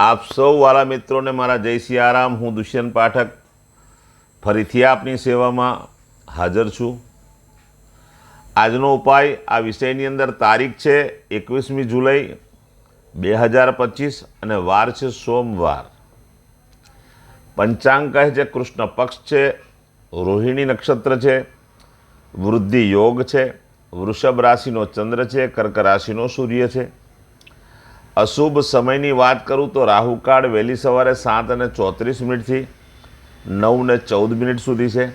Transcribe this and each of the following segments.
આપ સૌ વાલા મિત્રોને મારા જય સિયારામ હું દુષ્યંત પાઠક ફરીથી આપની સેવામાં હાજર છું. આજનો ઉપાય આ વિષયની અંદર તારીખ છે એકવીસમી જુલાઈ બે હજાર પચીસ અને વાર છે સોમવાર. પંચાંગ કહે છે કૃષ્ણ પક્ષ છે, રોહિણી નક્ષત્ર છે, વૃદ્ધિ યોગ છે, વૃષભ રાશિનો ચંદ્ર છે, કર્ક રાશિનો સૂર્ય છે. અશુભ સમયની વાત કરું તો રાહુકાળ વહેલી સવારે સાત અને ચોત્રીસ મિનિટથી નવ ને ચૌદ મિનિટ સુધી છે.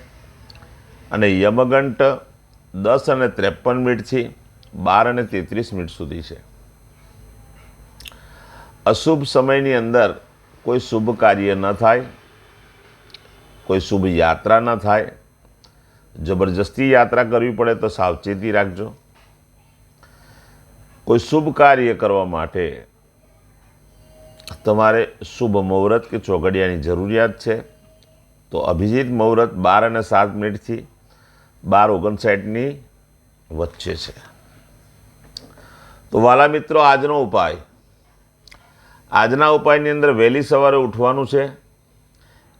અને યમગંટ દસ અને ત્રેપન મિનિટથી બાર અને તેત્રીસ મિનિટ સુધી છે. અશુભ સમયની અંદર કોઈ શુભ કાર્ય ન થાય, કોઈ શુભ યાત્રા ન થાય. જબરજસ્તી યાત્રા કરવી પડે તો સાવચેતી રાખજો. કોઈ શુભ કાર્ય કરવા માટે તમારે શુભ મુહૂર્ત કે ચોઘડિયાની જરૂરિયાત છે? તો અભિજીત મુહૂર્ત બાર અને સાત મિનિટથી બાર ઓગણસાઠની વચ્ચે છે. તો વાલા મિત્રો, આજનો ઉપાય. આજના ઉપાયની અંદર વહેલી સવારે ઉઠવાનું છે.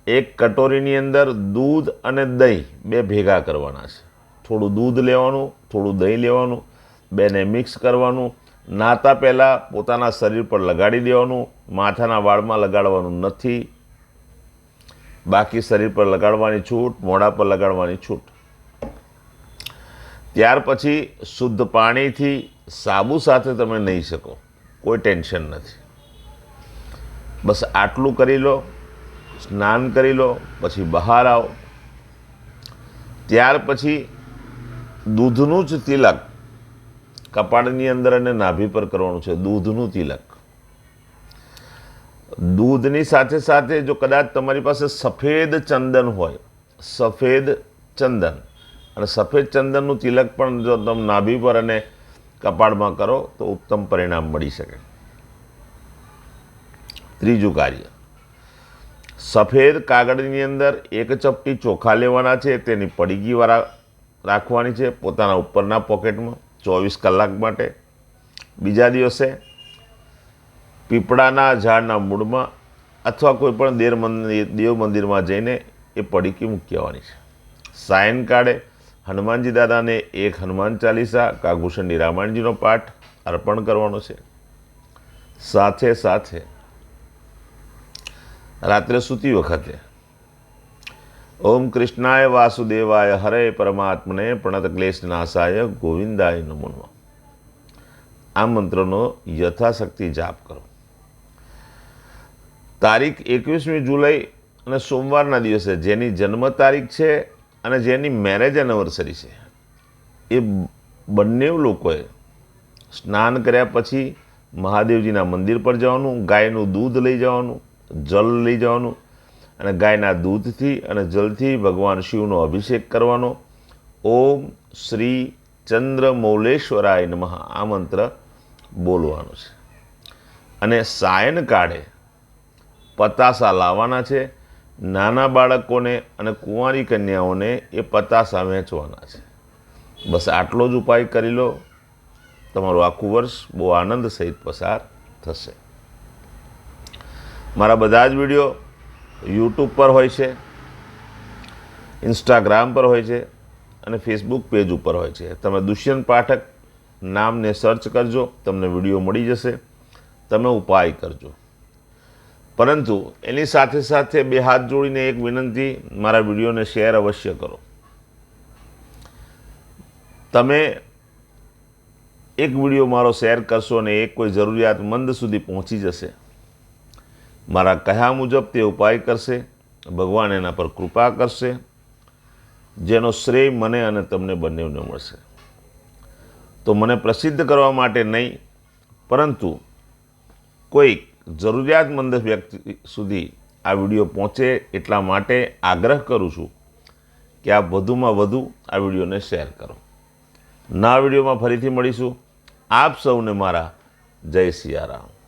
એક કટોરીની અંદર દૂધ અને દહીં બે ભેગા કરવાના છે. થોડું દૂધ લેવાનું, થોડું દહીં લેવાનું, બેને મિક્સ કરવાનું નાતા પહેલાં પોતાના શરીર પર લગાડી દેવાનું, માથાના વાળમાં લગાડવાનું નથી. બાકી શરીર પર લગાડવાની છૂટ, મોઢા પર લગાડવાની છૂટ. ત્યાર પછી શુદ્ધ પાણીથી સાબુ સાથે તમે નહીં શકો. કોઈ ટેન્શન નથી. બસ આટલું કરી લો, સ્નાન કરી લો, પછી બહાર આવો. ત્યાર પછી દૂધનું જ તિલક કપાળની અંદર અને નાભી પર કરવાનું છે, દૂધનું તિલક. દૂધની સાથે સાથે જો કદાચ તમારી પાસે સફેદ ચંદન હોય, સફેદ ચંદન, અને સફેદ ચંદનનું તિલક પણ જો તમે નાભી પર અને કપાળમાં કરો, તો ઉત્તમ પરિણામ મળી શકે. ત્રીજું કાર્ય. સફેદ કાગળની અંદર એક ચપટી ચોખા લેવાના છે, તેની પડીકીવાળા રાખવાની છે, પોતાના ઉપરના પોકેટમાં. ચોવીસ કલાક માટે. બીજા દિવસે પીપળાના ઝાડના મૂળમાં અથવા કોઈ પણ દેર મંદિર, દેવ મંદિરમાં જઈને એ પડીકી મૂકી આવવાની છે. સાયંકાળે હનુમાનજી દાદાને એક હનુમાન ચાલીસા કાગભૂષણની રામાયણજીનો પાઠ અર્પણ કરવાનો છે. સાથે સાથે રાત્રે સૂતી વખતે ઓમ કૃષ્ણાય વાસુદેવાય, હરે પરમાત્મને પ્રણત ક્લેશ નાશાય, ગોવિંદાય નમો આ મંત્રનો યથાશક્તિ જાપ કરો. તારીખ એકવીસમી જુલાઈ અને સોમવારના દિવસે જેની જન્મ તારીખ છે અને જેની મેરેજ એનિવર્સરી છે, એ બંને લોકોએ સ્નાન કર્યા પછી મહાદેવજીના મંદિર પર જવાનું, ગાયનું દૂધ લઈ જવાનું, જલ લઈ જવાનું અને ગાયના દૂધથી અને જલથી ભગવાન શિવનો અભિષેક કરવાનો. ઓમ શ્રી ચંદ્રમૌલેશ્વરાય નમઃ. આ મંત્ર બોલવાનો છે. અને સાયન કાળે પતાસા લાવવાના છે. નાના બાળકોને અને કુંવારી કન્યાઓને એ પતાસા વહેંચવાના છે. બસ આટલો જ ઉપાય કરી લો. તમારું આખું વર્ષ બહુ આનંદ સહિત પસાર થશે. મારા બધા જ વીડિયો યુટ્યુબ પર હોય છે, ઇન્સ્ટાગ્રામ પર હોય છે અને ફેસબુક પેજ ઉપર હોય છે. તમે દુષ્યંત પાઠક નામને સર્ચ કરજો, તમને વીડિયો મળી જશે. તમે ઉપાય કરજો. પરંતુ એની સાથે સાથે બે હાથ જોડીને એક વિનંતી, મારા વિડીયોને શેર અવશ્ય કરો. તમે એક વીડિયો મારો શેર કરશો અને એક કોઈ જરૂરિયાતમંદ સુધી પહોંચી જશે. મારા કહ્યા મુજબ તે ઉપાય કરશે, ભગવાન એના પર કૃપા કરશે, જેનો શ્રેય મને અને તમને બંનેને મળશે. તો મને પ્રસિદ્ધ કરવા માટે નહીં, પરંતુ કોઈક જરૂરિયાતમંદ વ્યક્તિ સુધી આ વીડિયો પહોંચે એટલા માટે આગ્રહ કરું છું કે આપ વધુમાં વધુ આ વિડીયોને શેર કરો. ના વિડીયોમાં ફરીથી મળીશું. આપ સૌને મારા જય સિયારામ.